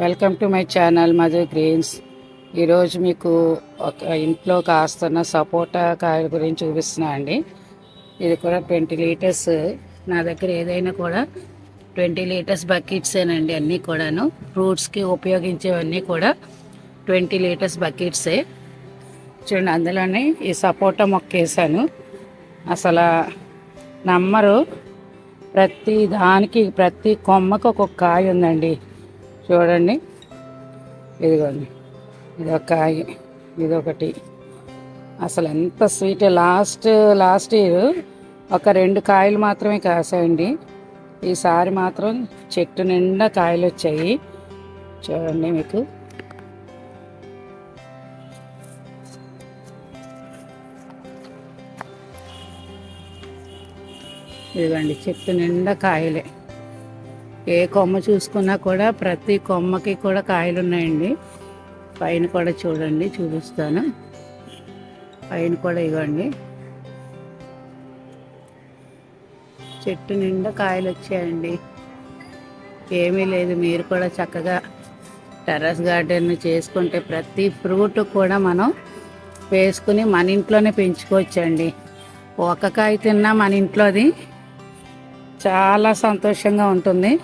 Welcome to my channel Madhu greens ఈరోజు మీకు ఒక ఇంట్లో కాస్తున్న సపోటా కాయల గురించి చూపిస్తున్నా అండి. ఇది కూడా ట్వంటీ లీటర్స్. నా దగ్గర ఏదైనా కూడా ట్వంటీ లీటర్స్ బకెట్సేనండి అన్నీ కూడాను. ఫ్రూట్స్కి ఉపయోగించేవన్నీ కూడా ట్వంటీ లీటర్స్ బకెట్సే చూడండి అందులోనే ఈ సపోటా మొక్క వేసాను. అసలు నమ్మరు. ప్రతి దానికి ప్రతి కొమ్మకు ఒక్కొక్క కాయ ఉందండి. చూడండి. ఇదిగోండి. ఇది ఒక కాయ. ఇదొకటి. అసలు ఎంత స్వీట్. లాస్ట్ లాస్ట్ ఇయర్ ఒక రెండు కాయలు మాత్రమే కాసాయండి. ఈసారి మాత్రం చెట్టు నిండా కాయలు వచ్చాయి. చూడండి మీకు. ఇదిగోండి చెట్టు నిండా కాయలే. ఏ కొమ్మ చూసుకున్నా కూడా ప్రతి కొమ్మకి కూడా కాయలు ఉన్నాయండి పైన కూడా చూడండి చూపిస్తాను. పైన కూడా ఇవ్వండి. చెట్టు నిండా కాయలు వచ్చాయండి. ఏమీ లేదు మీరు కూడా చక్కగా టెర్రస్ గార్డెన్ చేసుకుంటే ప్రతి ఫ్రూట్ కూడా మనం వేసుకుని మన ఇంట్లోనే పెంచుకోవచ్చండి. ఒక కాయ తిన్నా మన ఇంట్లోది చాలా సంతోషంగా ఉంటుంది.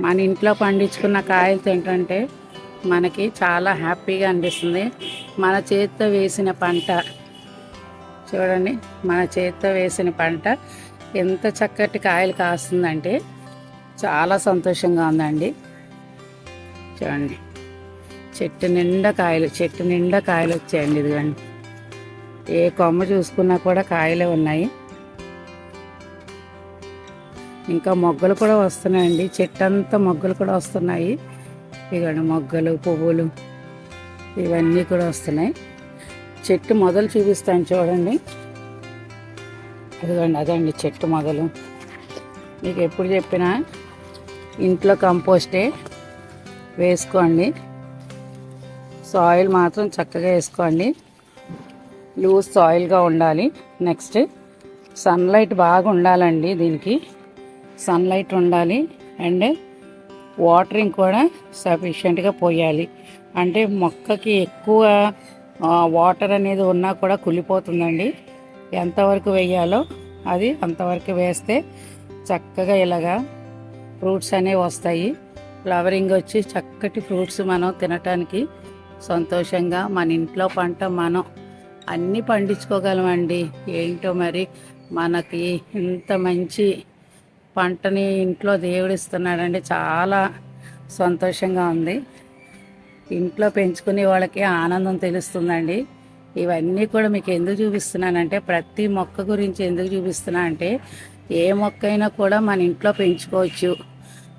మన ఇంట్లో పండించుకున్న కాయలు తింటుంటే మనకి చాలా హ్యాపీగా అనిపిస్తుంది. మన చేతితో వేసిన పంట చూడండి మన చేతితో వేసిన పంట ఎంత చక్కటి కాయలు కాస్తుందంటే చాలా సంతోషంగా ఉందండి. చూడండి చెట్టు నిండా కాయలు చెట్టు నిండా కాయలు వచ్చాయండి ఇదిగోండి. ఏ కొమ్మ చూసుకున్నా కూడా కాయలే ఉన్నాయి. ఇంకా మొగ్గలు కూడా వస్తున్నాయండి. చెట్టు అంతా మొగ్గలు కూడా వస్తున్నాయి. ఇవన్నీ మొగ్గలు పువ్వులు ఇవన్నీ కూడా వస్తున్నాయి. చెట్టు మొదలు చూపిస్తాను చూడండి. అదిగోండి అదండి చెట్టు మొదలు. మీకు ఎప్పుడు చెప్పినా ఇంట్లో కంపోస్టే వేసుకోండి. సాయిల్ మాత్రం చక్కగా వేసుకోండి. లూజ్ సాయిల్గా ఉండాలి. నెక్స్ట్ సన్లైట్ బాగా ఉండాలండి దీనికి. సన్లైట్ ఉండాలి అండ్ వాటరింగ్ కూడా సఫిషియెంట్గా పోయాలి. అంటే మొక్కకి ఎక్కువ వాటర్ అనేది ఉన్నా కూడా కుళ్ళిపోతుందండి. ఎంతవరకు వేయాలో అది అంతవరకు వేస్తే చక్కగా ఇలాగా ఫ్రూట్స్ అనేవి వస్తాయి. ఫ్లవరింగ్ వచ్చి చక్కటి ఫ్రూట్స్ మనం తినటానికి సంతోషంగా మన ఇంట్లో పంట మనం అన్నీ పండించుకోగలమండి. ఏంటో మరి మనకి ఇంత మంచి పంటని ఇంట్లో దేవుడిస్తున్నాడండి చాలా సంతోషంగా ఉంది. ఇంట్లో పెంచుకునే వాళ్ళకి ఆనందం తెలుస్తుందండి. ఇవన్నీ కూడా మీకు ఎందుకు చూపిస్తున్నానంటే ప్రతి మొక్క గురించి ఎందుకు చూపిస్తున్నా అంటే ఏ మొక్క అయినా కూడా మన ఇంట్లో పెంచుకోవచ్చు.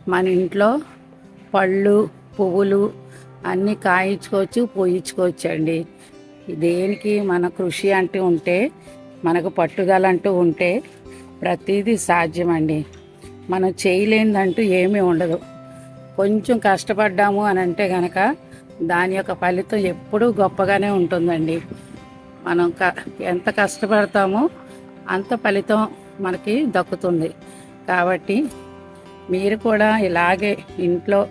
మన ఇంట్లో పళ్ళు పువ్వులు అన్నీ కాయించుకోవచ్చు పోయించుకోవచ్చు అండి దేనికి మన కృషి అంటూ ఉంటే మనకు పట్టుదల అంటూ ఉంటే ప్రతిదీ సాధ్యమండి. మనం చేయలేనిదంటూ ఏమీ ఉండదు. కొంచెం కష్టపడ్డాము అని అంటే కనుక దాని యొక్క ఫలితం ఎప్పుడూ గొప్పగానే ఉంటుందండి. మనం క ఎంత కష్టపడతామో అంత ఫలితం మనకి దక్కుతుంది. కాబట్టి మీరు కూడా ఇలాగే ఇంట్లో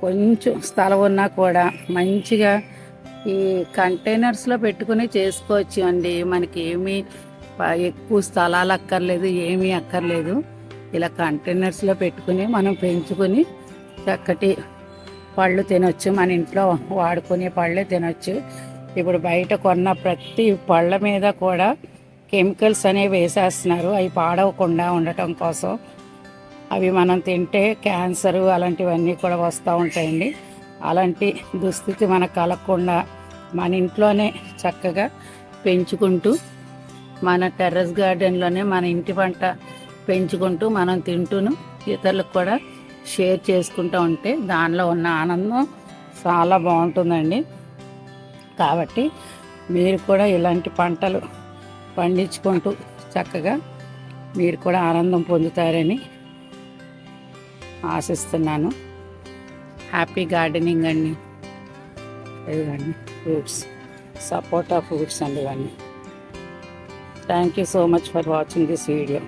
కొంచెం స్థలం ఉన్నా కూడా మంచిగా ఈ కంటైనర్స్లో పెట్టుకుని చేసుకోవచ్చు అండి. మనకి ఏమీ ఎక్కువ స్థలాలు అక్కర్లేదు ఏమీ అక్కర్లేదు. ఇలా కంటైనర్స్లో పెట్టుకుని మనం పెంచుకొని చక్కటి పళ్ళు తినొచ్చు. మన ఇంట్లో వాడుకునే పళ్ళే తినొచ్చు. ఇప్పుడు బయట కొన్న ప్రతి పళ్ళ మీద కూడా కెమికల్స్ అనేవి వేసేస్తున్నారు. అవి పాడవకుండా ఉండటం కోసం. అవి మనం తింటే క్యాన్సర్ అలాంటివన్నీ కూడా వస్తూ ఉంటాయండి. అలాంటి దుస్థితి మనకు కలగకుండా మన ఇంట్లోనే చక్కగా పెంచుకుంటూ మన టెర్రస్ గార్డెన్లోనే మన ఇంటి పంట పెంచుకుంటూ మనం తింటూను ఇతరులకు కూడా షేర్ చేసుకుంటూ ఉంటే దానిలో ఉన్న ఆనందం చాలా బాగుంటుందండి. కాబట్టి మీరు కూడా ఇలాంటి పంటలు పండించుకుంటూ చక్కగా మీరు కూడా ఆనందం పొందుతారని ఆశిస్తున్నాను. హ్యాపీ గార్డెనింగ్ అండి. ఇవన్నీ ఫ్రూట్స్ సపోటా ఫ్రూట్స్ అండి ఇవన్నీ. Thank you so much for watching this video.